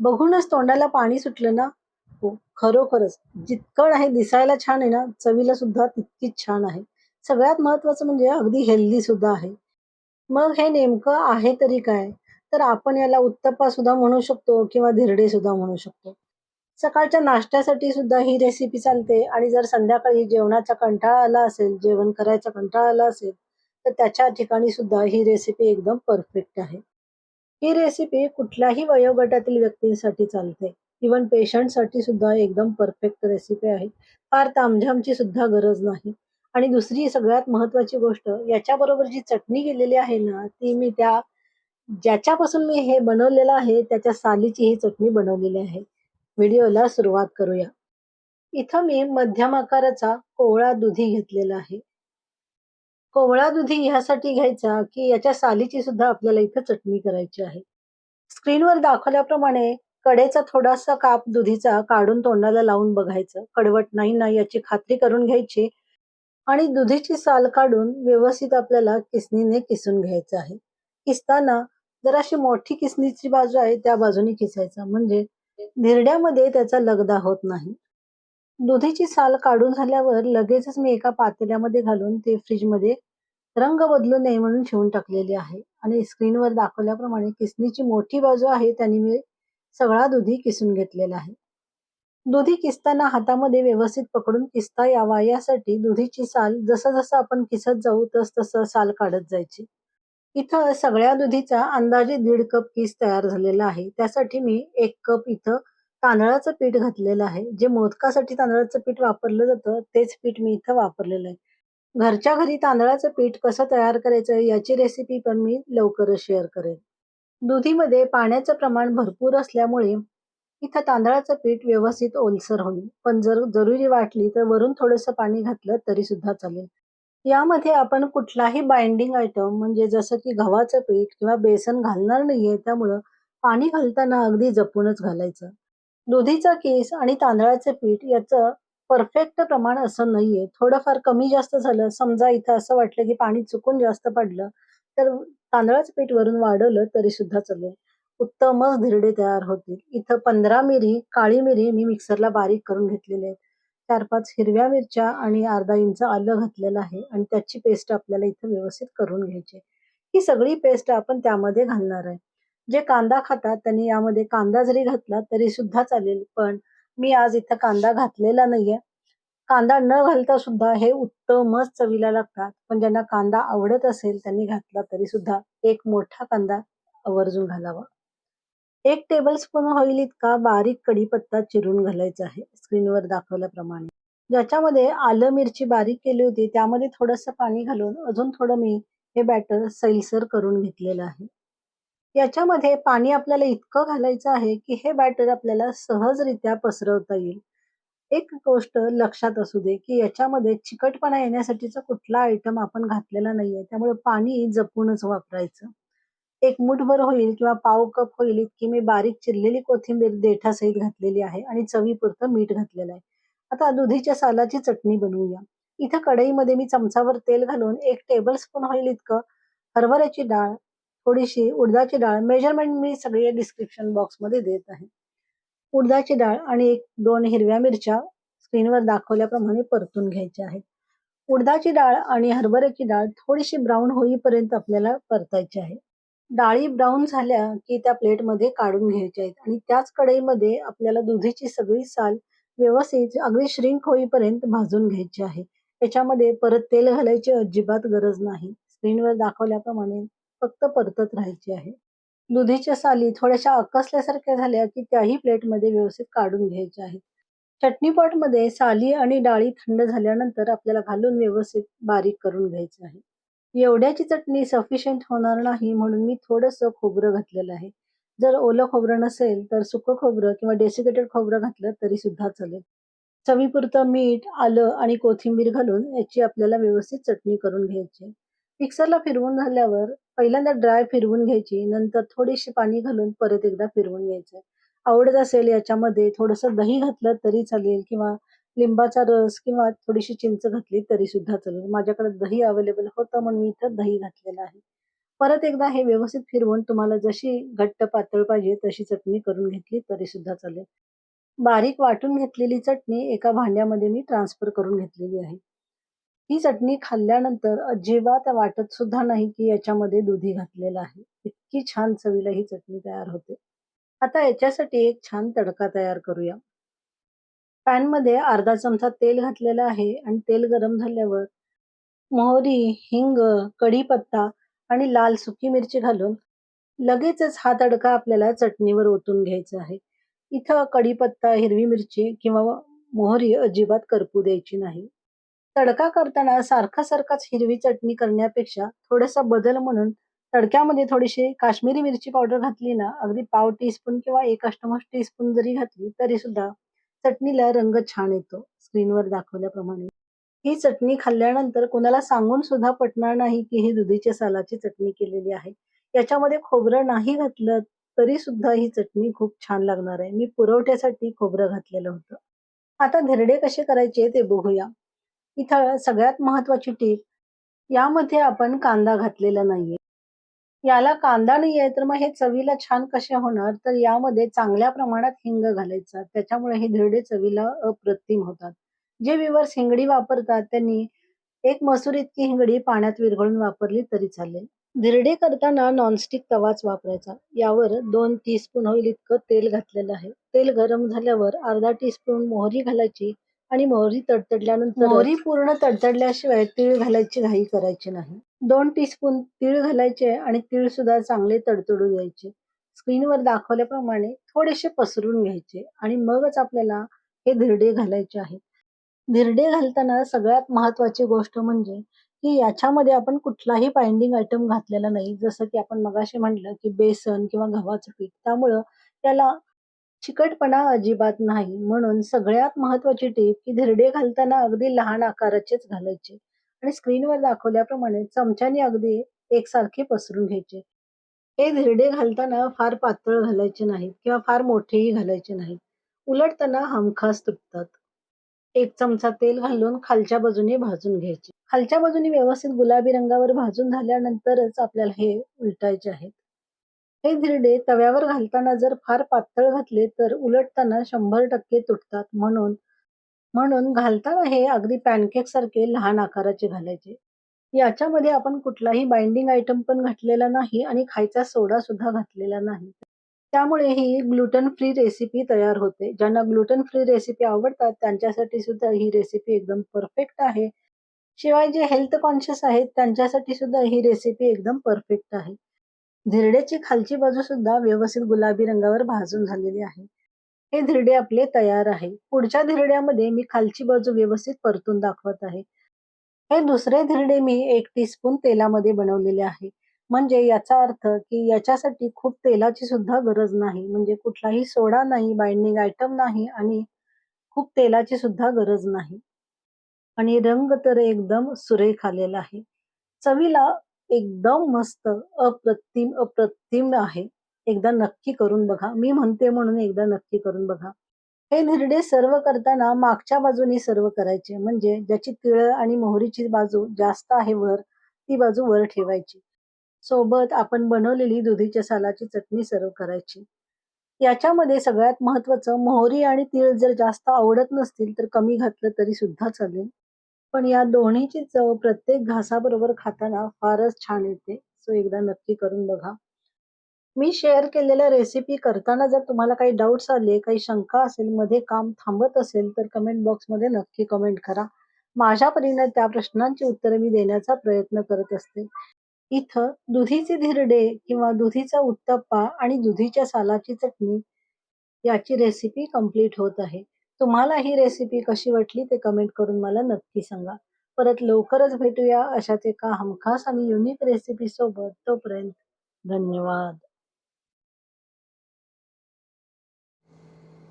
बघूनच तोंडाला पाणी सुटलं ना? हो खरोखरच. जितकं आहे दिसायला छान आहे ना चवीला सुद्धा तितकीच छान आहे. सगळ्यात महत्वाचं म्हणजे अगदी हेल्दी सुद्धा आहे. मग हे नेमकं आहे तरी काय? तर आपण याला उत्तप्पा सुद्धा म्हणू शकतो किंवा धिरडे सुद्धा म्हणू शकतो. सकाळच्या नाश्त्यासाठी सुद्धा ही रेसिपी चालते आणि जर संध्याकाळी जेवणाचा कंटाळा आला असेल जेवण करायचा कंटाळा आला असेल तर त्याच्या ठिकाणी सुद्धा ही रेसिपी एकदम परफेक्ट आहे. ही रेसिपी कुठल्याही वयोगटातील व्यक्तींसाठी चालते. इवन पेशंटसाठी सुद्धा एकदम परफेक्ट रेसिपी आहे. फार तामझामची सुद्धा गरज नाही. आणि दुसरी सगळ्यात महत्वाची गोष्ट याच्याबरोबर जी चटणी केलेली आहे ना ती मी त्या ज्याच्यापासून मी हे बनवलेलं आहे त्याच्या सालीची ही चटणी बनवलेली आहे. व्हिडिओला सुरुवात करूया. इथं मी मध्यम आकाराचा कोवळा दुधी घेतलेला आहे. कोवळा दुधी ह्यासाठी घ्यायचा की याच्या सालीची सुद्धा आपल्याला इथं चटणी करायची आहे. स्क्रीनवर दाखवल्याप्रमाणे कडेचा थोडासा काप दुधीचा काढून तोंडाला लावून बघायचं. कडवट नाही ना याची खात्री करून घ्यायची आणि दुधीची साल काढून व्यवस्थित आपल्याला किसनीने किसून घ्यायचं आहे. किसताना जराशी मोठी किसनीची बाजू आहे त्या बाजूने किसायचा. म्हणजे धिरड्यामध्ये त्याचा लगदा होत नाही. दुधीची साल काढून झाल्यावर लगेचच मी एका पातेल्यामध्ये घालून ते फ्रीजमध्ये रंग बदलू नये म्हणून ठेवून टाकलेली आहे. आणि स्क्रीनवर दाखवल्याप्रमाणे किसनीची मोठी बाजू आहे त्याने मी सगळा दुधी किसून घेतलेला आहे. दुधी किसताना हातामध्ये व्यवस्थित पकडून किसता यावा यासाठी दुधीची साल जसं जसं आपण किसत जाऊ तस तसं साल काढत जायची. इथं सगळ्या दुधीचा अंदाजे दीड कप किस तयार झालेला आहे. त्यासाठी मी एक कप इथं तांदळाचं पीठ घातलेलं आहे. जे मोदकासाठी तांदळाचं पीठ वापरलं जातं तेच पीठ मी इथं वापरलेलं आहे. घरच्या घरी तांदळाचं पीठ कसं तयार करायचं याची रेसिपी पण मी लवकरच शेअर करेन. दुधीमध्ये पाण्याचं प्रमाण भरपूर असल्यामुळे इथं तांदळाचं पीठ व्यवस्थित ओलसर होईल. पण जर जरुरी वाटली तर वरून थोडंसं पाणी घातलं तरी सुद्धा चालेल. यामध्ये आपण कुठलाही बाइंडिंग आयटम म्हणजे जसं की गव्हाचं पीठ किंवा बेसन घालणार नाहीये त्यामुळं पाणी घालताना अगदी जपूनच घालायचं. दुधीचा केस आणि तांदळाचं पीठ याचं परफेक्ट प्रमाण असं नाहीये. थोडंफार कमी जास्त झालं समजा इथं असं वाटलं की पाणी चुकून जास्त पडलं तर तांदळाचं पीठ वरून वाढवलं तरी सुद्धा चालेल. उत्तमच धिरडे तयार होतील. इथं पंधरा मिरी काळी मिरी मी मिक्सरला बारीक करून घेतलेले आहेत. चार पाच हिरव्या मिरच्या आणि अर्धा इंच आलं घातलेलं आहे आणि त्याची पेस्ट आपल्याला इथं व्यवस्थित करून घ्यायची ही सगळी पेस्ट आपण त्यामध्ये घालणार आहे. जे कांदा खातात त्यांनी यामध्ये कांदा जरी घातला तरी सुद्धा चालेल पण मी आज इथं कांदा घातलेला नाहीये. कांदा न घालता सुद्धा हे उत्तमच चवीला लागतात. पण ज्यांना कांदा आवडत असेल त्यांनी घातला तरी सुद्धा एक मोठा कांदा आवर्जून घालावा. एक टेबल स्पून होईल इतका बारीक कढीपत्ता चिरून घालायचा आहे स्क्रीनवर दाखवल्याप्रमाणे. ज्याच्यामध्ये आलं मिरची बारीक केली होती त्यामध्ये थोडंसं पाणी घालून अजून थोडं मी हे बॅटर सैलसर करून घेतलेलं आहे. याच्यामध्ये पाणी आपल्याला इतकं घालायचं आहे की हे बॅटर आपल्याला सहजरित्या पसरवता येईल. एक गोष्ट लक्षात असू दे की याच्यामध्ये चिकटपणा येण्यासाठीचा कुठला आयटम आपण घातलेला नाहीये त्यामुळे पाणी जपूनच वापरायचं. एक मुठभर होईल किंवा पाव कप होईल इतकी मी बारीक चिरलेली कोथिंबीर देठासहित घातलेली आहे आणि चवीपुरतं मीठ घातलेलं आहे. आता दुधीच्या सालाची चटणी बनवूया. इथं कढईमध्ये मी चमचावर तेल घालून एक टेबल स्पून होईल इतकं हरभऱ्याची डाळ थोडीशी उडदाची डाळ मेजरमेंट मी सगळे डिस्क्रिप्शन बॉक्समध्ये देत आहे. उडदाची डाळ आणि एक दोन हिरव्या मिरच्या स्क्रीनवर दाखवल्याप्रमाणे परतून घ्यायच्या आहेत. उडदाची डाळ आणि हरभऱ्याची डाळ थोडीशी ब्राऊन होईपर्यंत आपल्याला परतायची आहे. डाळी ब्राऊन झाल्या की त्या प्लेटमध्ये काढून घ्यायच्या आहेत आणि त्याच कढईमध्ये आपल्याला दुधीची सगळी साल व्यवस्थित अगदी श्रिंक होईपर्यंत भाजून घ्यायची आहे. त्याच्यामध्ये परत तेल घालायची अजिबात गरज नाही. स्क्रीनवर दाखवल्याप्रमाणे फक्त परतत राहायची आहे. दुधीच्या साली थोड्याशा अकसल्यासारख्या झाल्या की त्याही प्लेटमध्ये व्यवस्थित काढून घ्यायच्या आहेत. चटणी मध्ये साली आणि डाळी थंड झाल्यानंतर आपल्याला घालून व्यवस्थित बारीक करून घ्यायचं आहे. एवढ्याची चटणी सफिशियंट होणार नाही म्हणून मी थोडंसं खोबरं घातलेलं आहे. जर ओलं खोबरं नसेल तर सुकं खोबरं किंवा डेसिकेटेड खोबरं घातलं तरी सुद्धा चालेल. चवीपुरतं मीठ आलं आणि कोथिंबीर घालून याची आपल्याला व्यवस्थित चटणी करून घ्यायची मिक्सरला फिरवून झाल्यावर पहिल्यांदा ड्राय फिरवून घ्यायची नंतर थोडीशी पाणी घालून परत एकदा फिरवून घ्यायचं आवडत असेल याच्यामध्ये थोडंसं दही घातलं तरी चालेल किंवा लिंबाचा रस किंवा थोडीशी चिंच घातली तरी सुद्धा चालेल माझ्याकडे दही अवेलेबल होतं म्हणून मी इथं दही घातलेलं आहे परत एकदा हे व्यवस्थित फिरवून तुम्हाला जशी घट्ट पातळ पाहिजे तशी चटणी करून घेतली तरी सुद्धा चालेल. बारीक वाटून घेतलेली चटणी एका भांड्यामध्ये मी ट्रान्सफर करून घेतलेली आहे. ही चटणी खाल्ल्यानंतर अजिबात वाटत सुद्धा नाही की याच्यामध्ये दुधी घातलेलं आहे. इतकी छान चवीला ही चटणी तयार होते. आता याच्यासाठी एक छान तडका तयार करूया. पॅनमध्ये अर्धा चमचा तेल घातलेलं आहे आणि तेल गरम झाल्यावर मोहरी, हिंग, कढीपत्ता आणि लाल सुकी मिरची घालून लगेचच हा तडका आपल्याला चटणीवर ओतून घ्यायचा आहे. इथं कढीपत्ता, हिरवी मिरची किंवा मोहरी अजिबात करपू द्यायची नाही. तडका करताना सारखा सारखाच हिरवी चटणी करण्यापेक्षा थोडासा बदल म्हणून तडक्यामध्ये थोडीशी काश्मीरी मिरची पावडर घातली ना, अगदी पाव टीस्पून किंवा एक अष्टमश टीस्पून जरी घातली तरी सुद्धा चटणीला रंग छान येतो स्क्रीनवर दाखवल्याप्रमाणे. ही चटणी खाल्ल्यानंतर कुणाला सांगून सुद्धा पटणार नाही की ही दुधीच्या सालाची चटणी केलेली आहे. याच्यामध्ये खोबरं नाही घातलं तरी सुद्धा ही चटणी खूप छान लागणार आहे. मी पुरवठ्यासाठी खोबरं घातलेलं होतं. आता धिरडे कसे करायचे ते बघूया. इथं सगळ्यात महत्वाची टीप यामध्ये आपण कांदा घातलेला नाहीये. याला कांदा नाहीये तर मग हे चवीला छान कसे होणार तर यामध्ये चांगल्या प्रमाणात हिंग घालायचा. त्याच्यामुळे हे धिरडे चवीला अप्रतिम होतात. जे विवर्स हिंगडी वापरतात त्यांनी एक मसूर इतकी हिंगडी पाण्यात विरघळून वापरली तरी चालेल. धिरडे करताना नॉनस्टिक तवाच वापरायचा. यावर दोन टी स्पून होईल इतकं तेल घातलेलं आहे. तेल गरम झाल्यावर अर्धा टी स्पून मोहरी घालायची आणि मोहरी तडतडल्यानंतर मोहरी पूर्ण तडतडल्याशिवाय तीळ घालायची घाई करायची नाही. दोन टीस्पून तीळ घालायचे आणि तीळ सुद्धा चांगले तडतडू द्यायचे. स्क्रीनवर दाखवल्याप्रमाणे थोडेसे पसरून घ्यायचे आणि मगच आपल्याला हे धिरडे घालायचे आहेत. धिरडे घालताना सगळ्यात महत्वाची गोष्ट म्हणजे की याच्यामध्ये आपण कुठलाही बाइंडिंग आयटम घातलेला नाही. जसं की आपण मगाशी म्हटलं की बेसन किंवा गव्हाचं पीठ त्यामुळं त्याला चिकटपणा अजिबात नाही. म्हणून सगळ्यात महत्वाची टीप की धिरडे घालताना अगदी लहान आकाराचेच घालायचे आणि स्क्रीनवर दाखवल्याप्रमाणे चमच्याने अगदी एकसारखे पसरून घ्यायचे. हे धिरडे घालताना फार पातळ घालायचे नाहीत किंवा फार मोठेही घालायचे नाहीत. उलट त्यांना हमखास तुटतात. एक चमचा तेल घालून खालच्या बाजूने भाजून घ्यायचे. खालच्या बाजूने व्यवस्थित गुलाबी रंगावर भाजून झाल्यानंतरच आपल्याला हे उलटायचे आहेत. हे धिरडे तव्यावर घालताना जर फार पातळ घातले तर उलटताना शंभर टक्के तुटतात. म्हणून म्हणून घालताना हे अगदी पॅनकेक सारखे लहान आकाराचे घालायचे. याच्यामध्ये आपण कुठलाही बाइंडिंग आयटम पण घातलेला नाही आणि खायचा सोडा सुद्धा घातलेला नाही. त्यामुळे ही ग्लुटन फ्री रेसिपी तयार होते. ज्यांना ग्लुटन फ्री रेसिपी आवडतात त्यांच्यासाठी सुद्धा ही रेसिपी एकदम परफेक्ट आहे. शिवाय जे हेल्थ कॉन्शियस आहेत त्यांच्यासाठी सुद्धा ही रेसिपी एकदम परफेक्ट आहे. धिरड्याची खालची बाजू सुद्धा व्यवस्थित गुलाबी रंगावर भाजून झालेली आहे. हे धिरडे आपले तयार आहे. पुढच्या धिरड्यामध्ये मी खालची बाजू व्यवस्थित परतून दाखवत आहे. हे दुसरे धिरडे मी एक टीस्पून तेलामध्ये बनवलेले आहे. म्हणजे याचा अर्थ की याच्यासाठी खूप तेलाची सुद्धा गरज नाही. म्हणजे कुठलाही सोडा नाही, बाइंडिंग आयटम नाही आणि खूप तेलाची सुद्धा गरज नाही. आणि रंग तर एकदम सुरेख आलेला आहे. चवीला एकदम मस्त, अप्रतिम, अप्रतिम आहे. एकदा नक्की करून बघा. मी म्हणते म्हणून एकदा नक्की करून बघा. हे धिरडे सर्व करताना मागच्या बाजूने सर्व करायचे. म्हणजे ज्याची तिळ आणि मोहरीची बाजू जास्त आहे वर, ती बाजू वर ठेवायची. सोबत आपण बनवलेली दुधीच्या सालाची चटणी सर्व करायची. याच्यामध्ये सगळ्यात महत्वाचं मोहरी आणि तीळ जर जास्त आवडत नसतील तर कमी घातलं तरी सुद्धा चालेल. पण या दोन्हीची चव प्रत्येक घासाबरोबर खाताना फारच छान येते. सो एकदा नक्की करून बघा. मी शेअर केलेल्या रेसिपी करताना जर तुम्हाला काही डाउट्स आले, काही शंका असेल, मध्ये काम थांबत असेल तर कमेंट बॉक्समध्ये नक्की कमेंट करा. माझ्या परीने त्या प्रश्नांची उत्तरे मी देण्याचा प्रयत्न करत असते. इथं दुधीचे धिरडे किंवा दुधीचा उत्तप्पा आणि दुधीच्या सालाची चटणी याची रेसिपी कंप्लीट होत आहे. तुम्हाला ही रेसिपी कशी वाटली ते कमेंट करून मला नक्की सांगा. परत लवकरच भेटूया अशाच एका हमखास आणि युनिक रेसिपी सोबत. तोपर्यंत धन्यवाद.